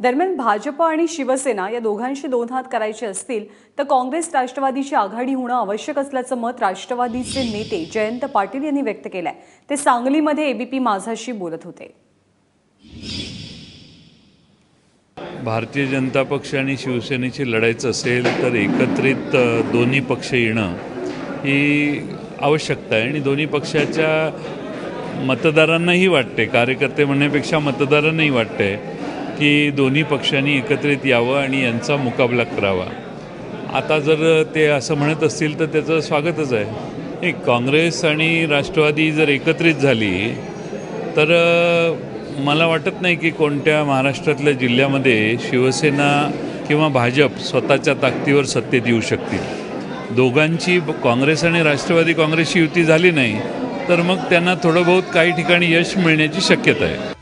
दरम्यान भाजप आणि शिवसेना या दोघांशी दोन हात करायचे असतील तर काँग्रेस राष्ट्रवादीची आघाडी होणं आवश्यक असल्याचं मत राष्ट्रवादीचे नेते जयंत पाटील यांनी व्यक्त केलंय. ते सांगलीमध्ये एबीपी माझाशी बोलत होते. भारतीय जनता पक्ष आणि शिवसेनेची लढायचं असेल तर एकत्रित दोन्ही पक्ष येणं ही आवश्यकता आहे. आणि दोन्ही पक्षाच्या मतदारांनाही वाटते कार्यकर्ते म्हणण्यापेक्षा मतदारांनाही वाटते. की दोन्ही पक्षांनी एकत्रित यावं आणि यांचा मुकाबला करावा. आता जर ते असं म्हणत असतील तर त्याचं स्वागतच आहे. एक काँग्रेस आणि राष्ट्रवादी जर एकत्रित झाली तर मला वाटत नाही की कोणत्या महाराष्ट्रातल्या जिल्ह्यामध्ये शिवसेना किंवा भाजप स्वतःच्या ताकदीवर सत्तेत येऊ शकतील. दोघांची काँग्रेस आणि राष्ट्रवादी काँग्रेसची युती झाली नाही तर मग त्यांना थोडं बहुत काही ठिकाणी यश मिळण्याची शक्यता आहे.